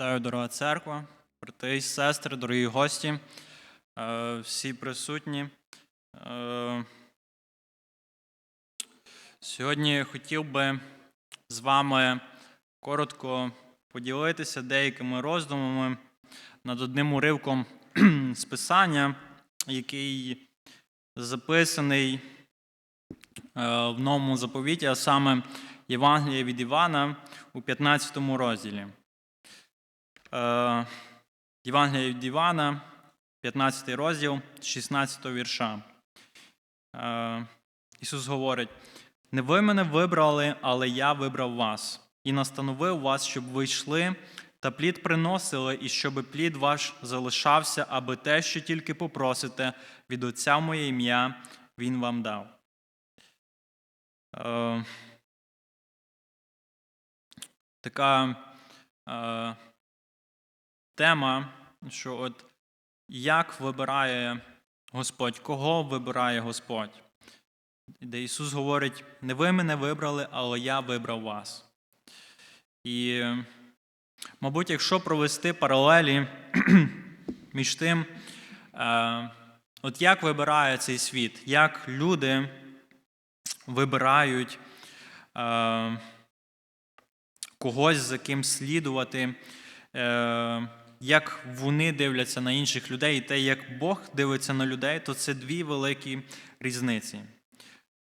Вітаю, дорога церква, брати і сестри, дорогі гості, е, всі присутні. Е, Сьогодні хотів би з вами коротко поділитися деякими роздумами над одним уривком з Писання, який записаний е, в новому заповіті, а саме Євангелія від Івана у 15 розділі. Е, Євангелія від Івана, 15 розділ, 16 вірша. Е, Ісус говорить: не ви мене вибрали, але я вибрав вас, і настановив вас, щоб ви йшли та плід приносили, і щоб плід ваш залишався, аби те, що тільки попросите від Отця моє ім'я, Він вам дав. Е, така тема, що от як вибирає Господь, кого вибирає Господь? Де Ісус говорить: не ви мене вибрали, але я вибрав вас. І, мабуть, якщо провести паралелі між тим, е, от як вибирає цей світ, як люди вибирають е, когось, за ким слідувати, як вони дивляться на інших людей, і те, як Бог дивиться на людей, то це дві великі різниці.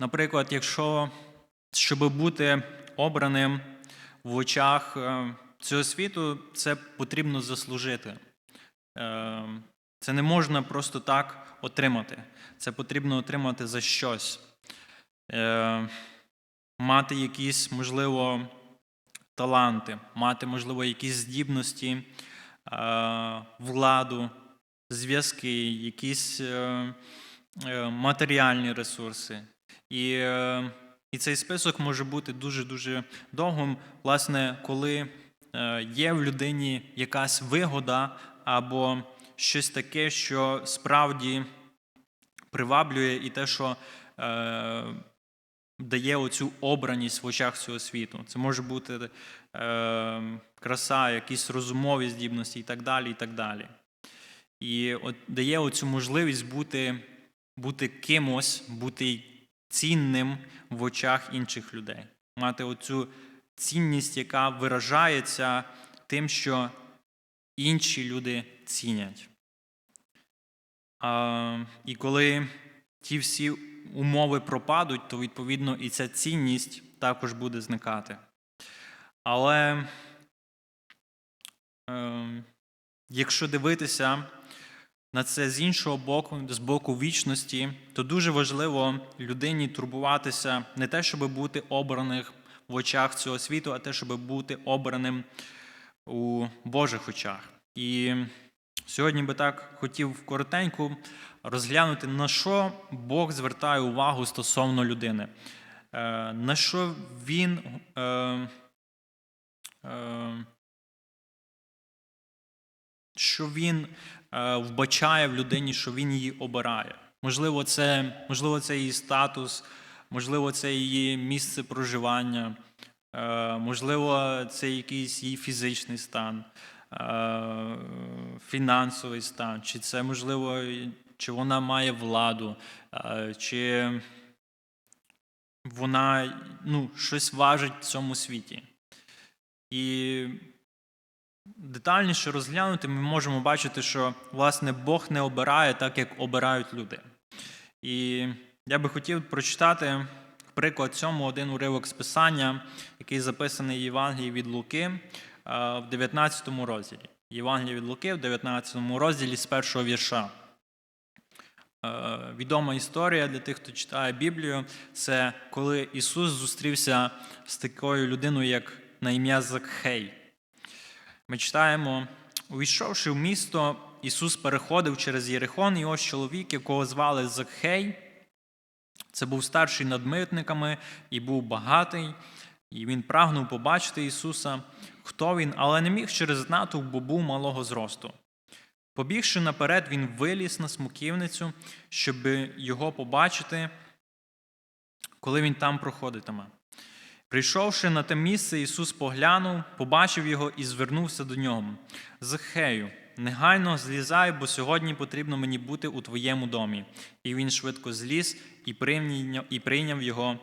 Наприклад, якщо щоб бути обраним в очах е, цього світу, це потрібно заслужити. Е, Це не можна просто так отримати. Це потрібно отримати за щось. Е, Мати якісь, можливо, таланти, мати, можливо, якісь здібності, е, владу, зв'язки, якісь е, е, матеріальні ресурси. І, і цей список може бути дуже-дуже довгим, власне, коли є в людині якась вигода або щось таке, що справді приваблює і те, що дає оцю обраність в очах цього світу. Це може бути е, краса, якісь розумові здібності і так далі. І так далі. І от дає оцю можливість бути, бути кимось, бути цінним в очах інших людей, мати оцю цінність, яка виражається тим, що інші люди цінять. А, І коли ті всі умови пропадуть, то відповідно і ця цінність також буде зникати. Але е, якщо дивитися на це з іншого боку, з боку вічності, то дуже важливо людині турбуватися не те, щоб бути обраних в очах цього світу, а те, щоб бути обраним у Божих очах. І сьогодні би так хотів коротенько розглянути, на що Бог звертає увагу стосовно людини, Е, на що він. е, е, що він вбачає в людині, що він її обирає. Можливо, це, можливо, це її статус, можливо, це її місце проживання, можливо, це якийсь її фізичний стан, фінансовий стан, чи це можливо, чи вона має владу, е, чи вона ну, щось важить в цьому світі. І детальніше розглянути, ми можемо бачити, що власне Бог не обирає так, як обирають люди. І я би хотів прочитати приклад цьому один уривок з Писання, який записаний в Євангелії від Луки е, в 19 розділі. Євангелія від Луки в 19 розділі з першого вірша. Е, Відома історія для тих, хто читає Біблію, це коли Ісус зустрівся з такою людиною, як на ім'я Закхей. Ми читаємо, увійшовши в місто, Ісус переходив через Єрихон, і ось чоловік, якого звали Закхей. Це був старший над митниками і був багатий, і він прагнув побачити Ісуса, хто він, але не міг через натовп, бо був малого зросту. Побігши наперед, він виліз на смоківницю, щоб його побачити, коли він там проходитиме. Прийшовши на те місце, Ісус поглянув, побачив його і звернувся до нього. Захею, негайно злізай, бо сьогодні потрібно мені бути у твоєму домі. І він швидко зліз і прийняв, його,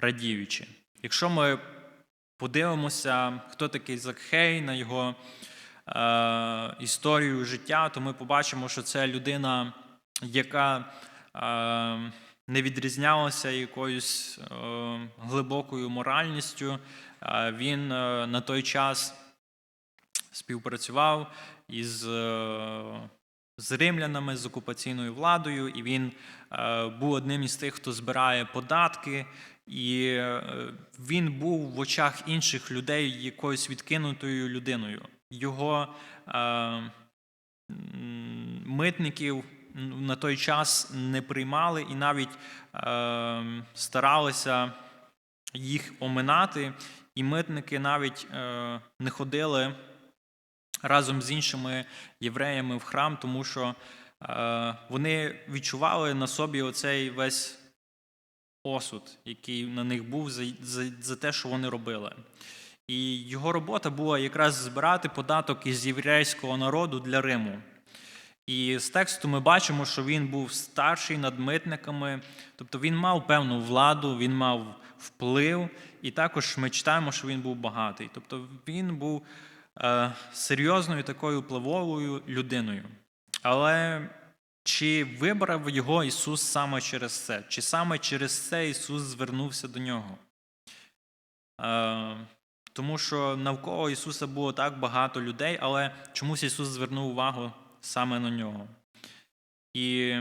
радіючи. Якщо ми подивимося, хто такий Закхей, на його історію життя, то ми побачимо, що це людина, яка е, не відрізнялася якоюсь е, глибокою моральністю. Е, він е, на той час співпрацював із е, з римлянами, з окупаційною владою, і він е, був одним із тих, хто збирає податки, і е, він був в очах інших людей якоюсь відкинутою людиною. Його е, митників на той час не приймали і навіть е, старалися їх оминати, і митники навіть е, не ходили разом з іншими євреями в храм, тому що е, вони відчували на собі оцей весь осуд, який на них був за, за, за те, що вони робили. І його робота була якраз збирати податок із єврейського народу для Риму. І з тексту ми бачимо, що він був старший над митниками, тобто він мав певну владу, він мав вплив, і також ми читаємо, що він був багатий. Тобто він був е, серйозною такою впливовою людиною. Але чи вибрав його Ісус саме через це? Чи саме через це Ісус звернувся до нього? Е, тому що навколо Ісуса було так багато людей, але чомусь Ісус звернув увагу саме на нього. І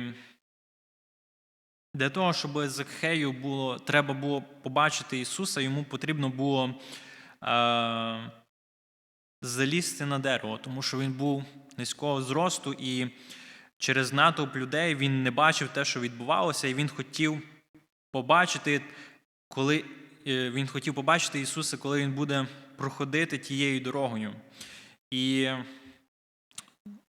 для того, щоб Закхею було, треба було побачити Ісуса, йому потрібно було е, залізти на дерево, тому що він був низького зросту, і через натовп людей він не бачив те, що відбувалося, і він хотів побачити, коли він хотів побачити Ісуса, коли Він буде проходити тією дорогою. І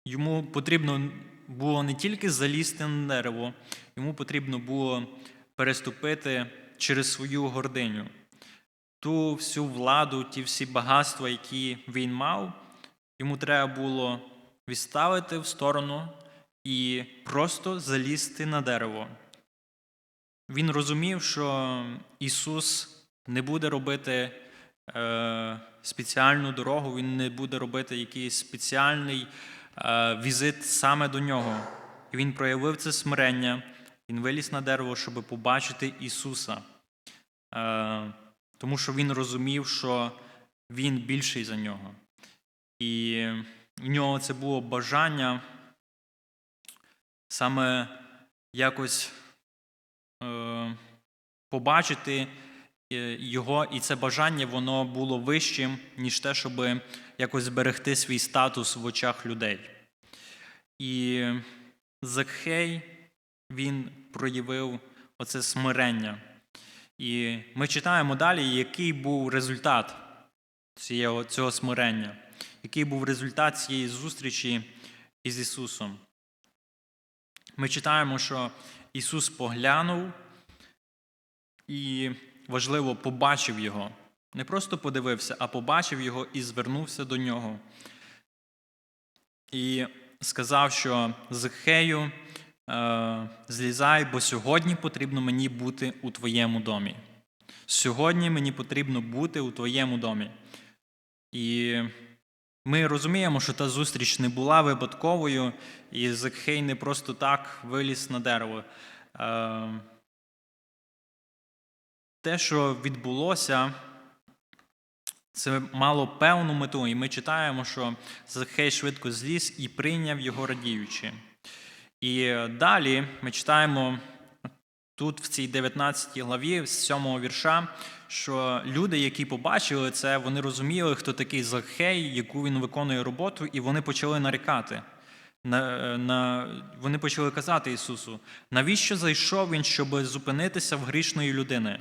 йому потрібно було не тільки залізти на дерево, йому потрібно було переступити через свою гординю. Ту всю владу, ті всі багатства, які він мав, йому треба було відставити в сторону і просто залізти на дерево. Він розумів, що Ісус не буде робити е, спеціальну дорогу, Він не буде робити якийсь спеціальний е, візит саме до нього. І Він проявив це смирення, Він виліз на дерево, щоб побачити Ісуса. Е, тому що Він розумів, що Він більший за нього. І в нього це було бажання саме якось побачити його, і це бажання воно було вищим, ніж те, щоб якось зберегти свій статус в очах людей. І Закхей він проявив оце смирення. І ми читаємо далі, який був результат цього, цього смирення, який був результат цієї зустрічі із Ісусом. Ми читаємо, що Ісус поглянув і, важливо, побачив Його. Не просто подивився, а побачив його і звернувся до нього. І сказав, що Захею, е, злізай, бо сьогодні потрібно мені бути у твоєму домі. Сьогодні мені потрібно бути у твоєму домі. І ми розуміємо, що та зустріч не була випадковою, і Закхей не просто так виліз на дерево. Те, що відбулося, це мало певну мету. І ми читаємо, що Закхей швидко зліз і прийняв його радіючи. І далі ми читаємо тут, в цій 19 главі, з 7 вірша, що люди, які побачили це, вони розуміли, хто такий Захей, яку він виконує роботу, і вони почали нарікати. На, на, Вони почали казати Ісусу, навіщо зайшов він, щоб зупинитися в грішної людини?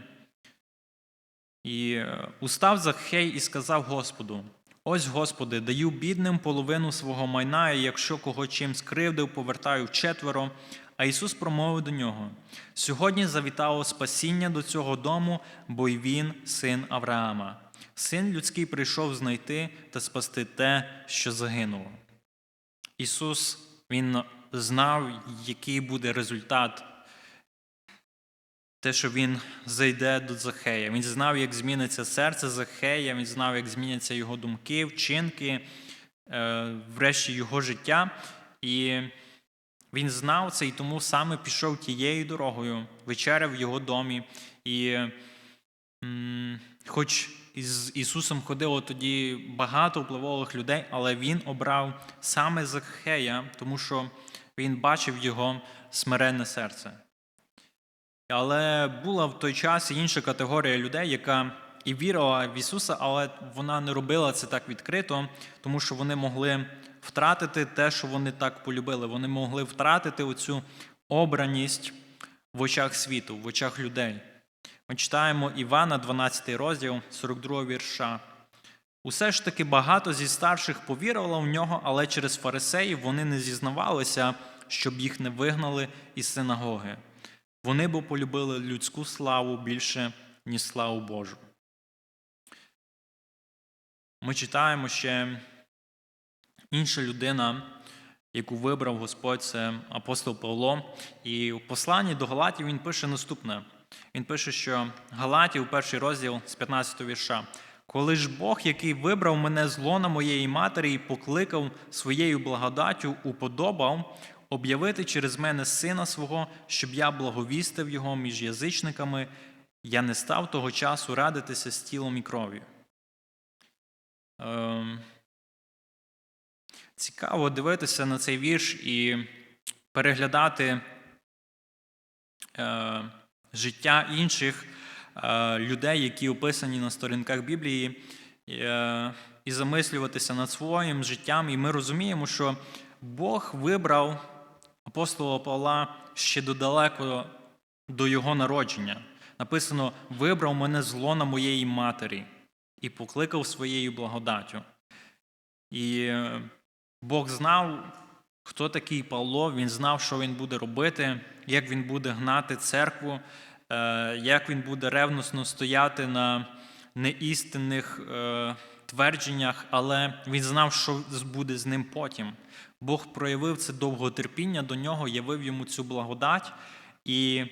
І е, устав Захей і сказав Господу: Ось, Господи, даю бідним половину свого майна, і якщо кого чим скривдив, повертаю четверо. А Ісус промовив до нього: Сьогодні завітало спасіння до цього дому, бо й він син Авраама. Син людський прийшов знайти та спасти те, що загинуло. Ісус Він знав, який буде результат, те, що Він зайде до Захея. Він знав, як зміниться серце Захея, він знав, як зміняться його думки, вчинки, е, врешті його життя. І він знав це і тому саме пішов тією дорогою, вечеряв в його домі. І хоч із Ісусом ходило тоді багато впливових людей, але Він обрав саме Захея, тому що він бачив його смиренне серце. Але була в той час інша категорія людей, яка і вірила в Ісуса, але вона не робила це так відкрито, тому що вони могли втратити те, що вони так полюбили. Вони могли втратити оцю обраність в очах світу, в очах людей. Ми читаємо Івана, 12 розділ, 42 вірша. Усе ж таки багато зі старших повірило в нього, але через фарисеїв вони не зізнавалися, щоб їх не вигнали із синагоги. Вони бо полюбили людську славу більше, ніж славу Божу. Ми читаємо ще інша людина, яку вибрав Господь, це апостол Павло. І в посланні до Галатів він пише наступне. Він пише, що Галатів, перший розділ з 15 вірша. Коли ж Бог, який вибрав мене з лона моєї матері і покликав своєю благодаттю, уподобав об'явити через мене сина свого, щоб я благовістив його між язичниками, я не став того часу радитися з тілом і кров'ю. Ем, Цікаво дивитися на цей вірш і переглядати е, життя інших е, людей, які описані на сторінках Біблії, е, і замислюватися над своїм життям. І ми розуміємо, що Бог вибрав апостола Павла ще додалеко до його народження. Написано: вибрав мене з лона моєї матері і покликав своєю благодаттю. І е, Бог знав, хто такий Павло, він знав, що він буде робити, як він буде гнати церкву, е, як він буде ревносно стояти на неістинних е, твердженнях, але він знав, що буде з ним потім. Бог проявив це довготерпіння до нього, явив йому цю благодать і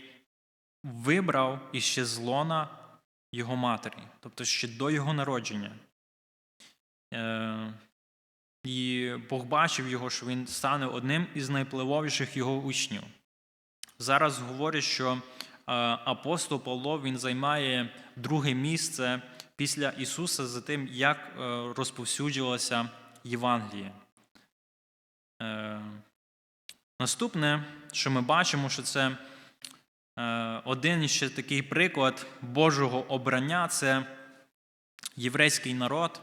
вибрав іще з лона його матері, тобто ще до його народження. Е, І Бог бачив його, що він стане одним із найпливовіших його учнів. Зараз говорять, що е, апостол Павло він займає друге місце після Ісуса за тим, як е, розповсюджувалося Євангеліє. Е, Наступне, що ми бачимо, що це е, один ще такий приклад Божого обрання це єврейський народ.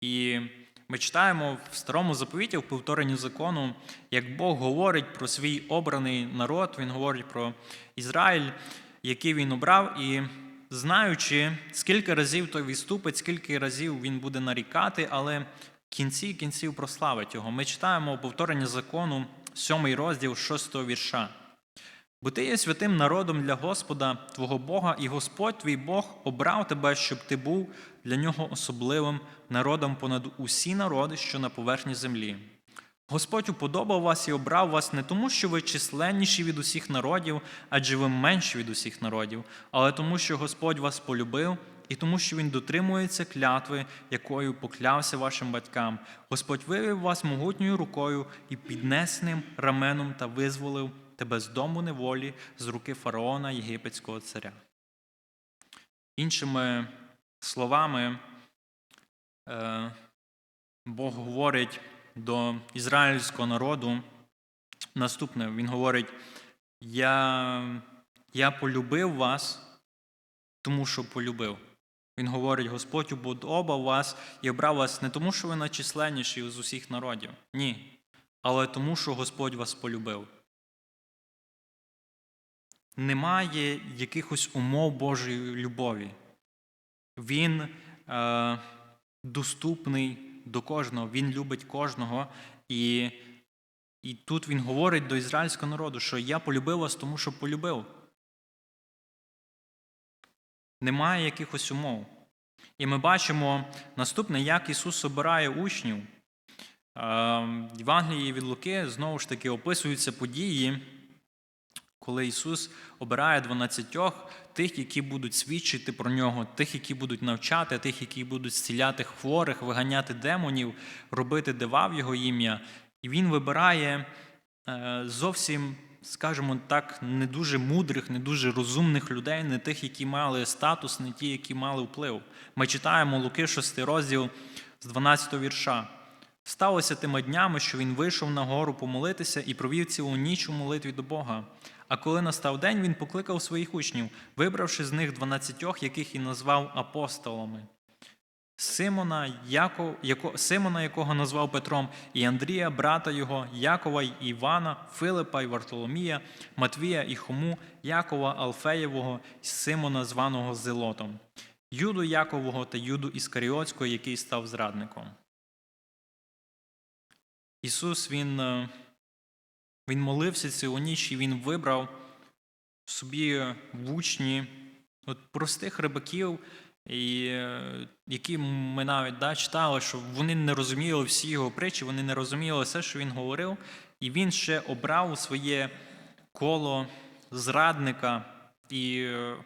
І ми читаємо в старому заповіті, в повторенні закону, як Бог говорить про свій обраний народ, Він говорить про Ізраїль, який він обрав, і знаючи, скільки разів той відступить, скільки разів він буде нарікати, але кінці кінців прославить його. Ми читаємо повторення закону, 7 розділ 6 вірша. Бо ти є святим народом для Господа, твого Бога, і Господь твій Бог обрав тебе, щоб ти був для нього особливим народом понад усі народи, що на поверхні землі. Господь уподобав вас і обрав вас не тому, що ви численніші від усіх народів, адже ви менші від усіх народів, але тому, що Господь вас полюбив, і тому, що Він дотримується клятви, якою поклявся вашим батькам. Господь вивів вас могутньою рукою і піднесним раменом та визволив тебе з дому неволі, з руки фараона єгипетського царя. Іншими словами, е, Бог говорить до ізраїльського народу наступне: Він говорить: Я, я полюбив вас, тому що полюбив. Він говорить: Господь уподобав вас і обрав вас не тому, що ви найчисленніші з усіх народів. Ні. Але тому, що Господь вас полюбив. Немає якихось умов Божої любові. Він е, доступний до кожного, Він любить кожного. І І тут він говорить до ізраїльського народу, що я полюбив вас, тому що полюбив. Немає якихось умов. І ми бачимо наступне, як Ісус обирає учнів. Е, В Євангелії від Луки знову ж таки описуються події, коли Ісус обирає 12 тих, які будуть свідчити про нього, тих, які будуть навчати, тих, які будуть зціляти хворих, виганяти демонів, робити дива в Його ім'я. І Він вибирає е, зовсім, скажімо так, не дуже мудрих, не дуже розумних людей, не тих, які мали статус, не ті, які мали вплив. Ми читаємо Луки 6 розділ з 12 вірша. Сталося тими днями, що він вийшов на гору помолитися і провів цілу ніч у молитві до Бога. А коли настав день, він покликав своїх учнів, вибравши з них дванадцятьох, яких і назвав апостолами. Симона, Яко, яко, Симона, якого назвав Петром, і Андрія, брата його, Якова й Івана, Филипа й Вартоломія, Матвія і Хому, Якова Алфеєвого і Симона, званого Зелотом, Юду Якового та Юду Іскаріотського, який став зрадником. Ісус Він, е, він молився цілу ніч і Він вибрав собі в учні от простих рибаків, і, е, які ми навіть да, читали, що вони не розуміли всі його притчі, вони не розуміли все, що він говорив, і він ще обрав у своє коло зрадника. І, е,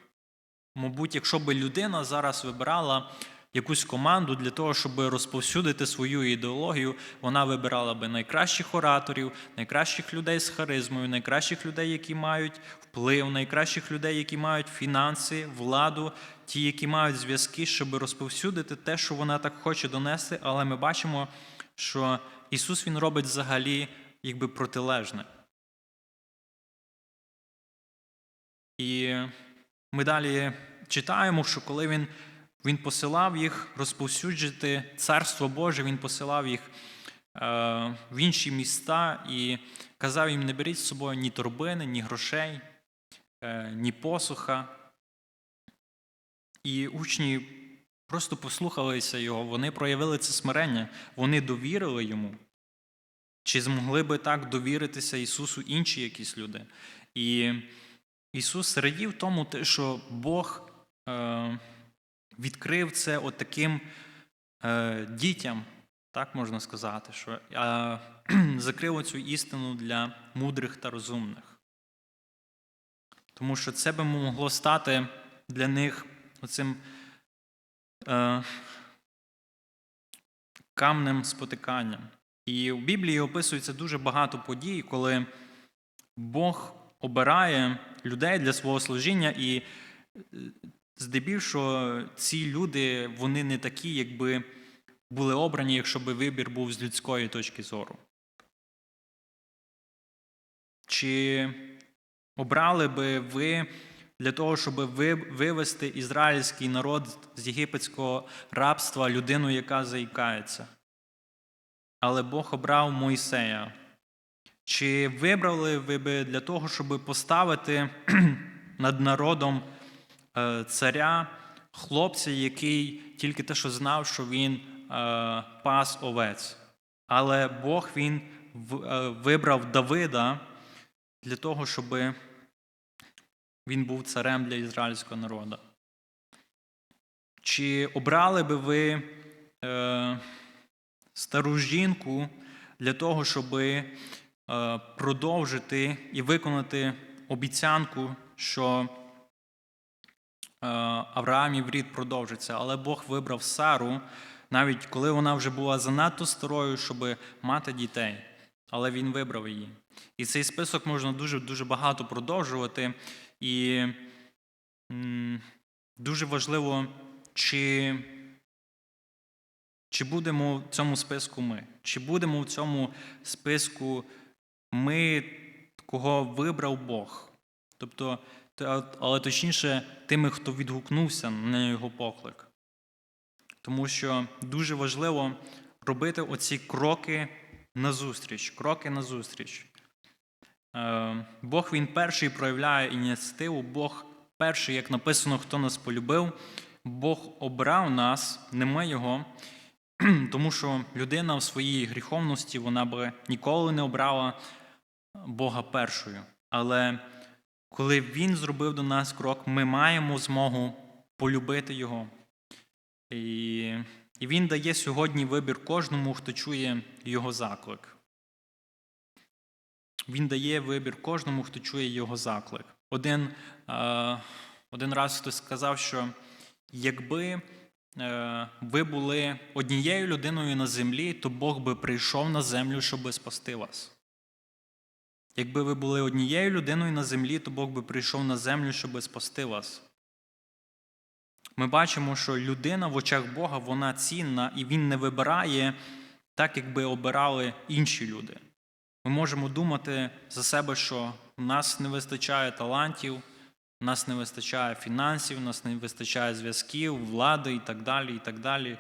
мабуть, якщо би людина зараз вибирала якусь команду для того, щоб розповсюдити свою ідеологію, вона вибирала би найкращих ораторів, найкращих людей з харизмою, найкращих людей, які мають вплив, найкращих людей, які мають фінанси, владу, ті, які мають зв'язки, щоб розповсюдити те, що вона так хоче донести. Але ми бачимо, що Ісус Він робить взагалі якби протилежне. І ми далі читаємо, що коли він, він посилав їх розповсюджити Царство Боже, Він посилав їх е, в інші міста і казав їм: не беріть з собою ні торбини, ні грошей, е, ні посуха. І учні просто послухалися його, вони проявили це смирення, вони довірили йому. Чи змогли би так довіритися Ісусу інші якісь люди? І Ісус радів тому, що Бог е, відкрив це от таким е, дітям, так можна сказати, що е, закрив цю істину для мудрих та розумних. Тому що це би могло стати для них оцим е, камнем спотиканням. І в Біблії описується дуже багато подій, коли Бог обирає людей для свого служіння, і е, здебільшого ці люди вони не такі, якби були обрані, якщо би вибір був з людської точки зору. Чи обрали би ви для того, щоб вивести ізраїльський народ з єгипетського рабства людину, яка заїкається? Але Бог обрав Мойсея. Чи вибрали ви би для того, щоб поставити над народом царя, хлопця, який тільки те, що знав, що він е, пас овець? Але Бог він е, вибрав Давида для того, щоб він був царем для ізраїльського народу. Чи обрали би ви стару жінку для того, щоб продовжити і виконати обіцянку, що Авраамів рід продовжиться. Але Бог вибрав Сару, навіть коли вона вже була занадто старою, щоб мати дітей. Але він вибрав її. І цей список можна дуже дуже багато продовжувати. І дуже важливо, чи чи будемо в цьому списку ми? Чи будемо в цьому списку ми, кого вибрав Бог? Тобто, але точніше, тими, хто відгукнувся на його поклик. Тому що дуже важливо робити оці кроки назустріч, кроки назустріч. Е, Бог він перший проявляє ініціативу, Бог перший, як написано, хто нас полюбив, Бог обрав нас, не ми його. тому що людина в своїй гріховності вона би ніколи не обрала Бога першою. Але коли Він зробив до нас крок, ми маємо змогу полюбити Його. І, і Він дає сьогодні вибір кожному, хто чує Його заклик. Він дає вибір кожному, хто чує його заклик. Один, е, один раз хтось сказав, що якби е, ви були однією людиною на землі, то Бог би прийшов на землю, щоб спасти вас. Якби ви були однією людиною на землі, то Бог би прийшов на землю, щоб спасти вас. Ми бачимо, що людина в очах Бога вона цінна, і Він не вибирає так, якби обирали інші люди. Ми можемо думати за себе, що нас не вистачає талантів, нас не вистачає фінансів, нас не вистачає зв'язків, влади і так далі, і так далі,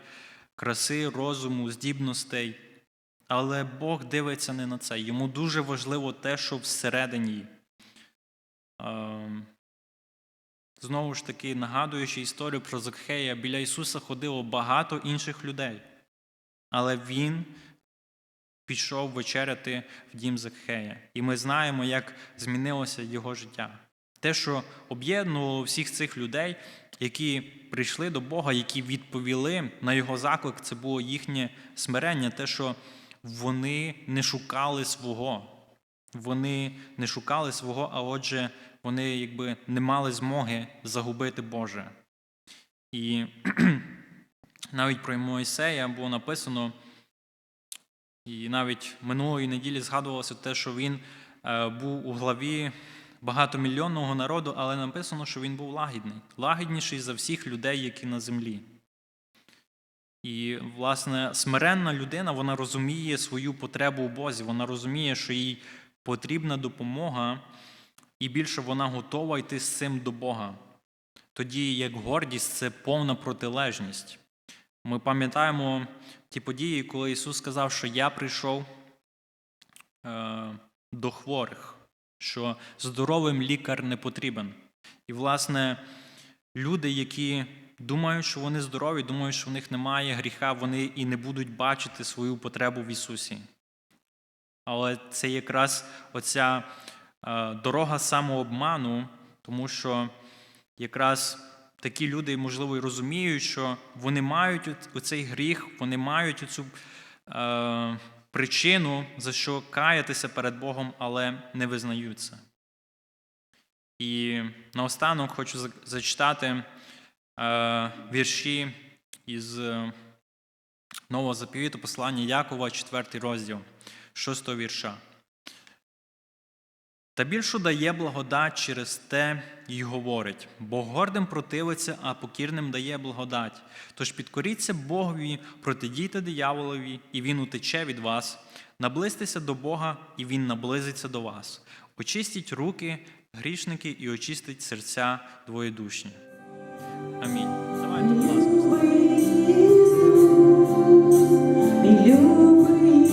краси, розуму, здібностей. Але Бог дивиться не на це. Йому дуже важливо те, що всередині. Ем, Знову ж таки, нагадуючи історію про Закхея, біля Ісуса ходило багато інших людей. Але Він пішов вечеряти в дім Закхея. І ми знаємо, як змінилося його життя. Те, що об'єднувало всіх цих людей, які прийшли до Бога, які відповіли на його заклик, це було їхнє смирення, те, що вони не шукали свого. Вони не шукали свого, а отже, вони якби не мали змоги загубити Боже. І навіть про Моїсея було написано, і навіть минулої неділі згадувалося те, що він е, був у главі багатомільйонного народу, але написано, що він був лагідний, лагідніший за всіх людей, які на землі. І, власне, смиренна людина вона розуміє свою потребу у Бозі, вона розуміє, що їй потрібна допомога, і більше вона готова йти з цим до Бога. Тоді як гордість це повна протилежність. Ми пам'ятаємо ті події, коли Ісус сказав, що я прийшов е, до хворих, що здоровим лікар не потрібен. І, власне, люди, які думають, що вони здорові, думають, що в них немає гріха, вони і не будуть бачити свою потребу в Ісусі. Але це якраз оця е, дорога самообману, тому що якраз такі люди, можливо, і розуміють, що вони мають оцей гріх, вони мають оцю е, причину, за що каятися перед Богом, але не визнаються. І наостанок хочу зачитати вірші із е, Нового заповіту, послання Якова, 4 розділ, 6 вірша. Та більшу дає благодать через те й говорить, бо гордим противиться, а покірним дає благодать. Тож підкоріться Богові, протидійте дияволові, і він утече від вас. Наблизьтеся до Бога, і Він наблизиться до вас. Очистіть руки, грішники, і очистить серця двоєдушні. Амінь. Давайте, будь ласка. Мій любий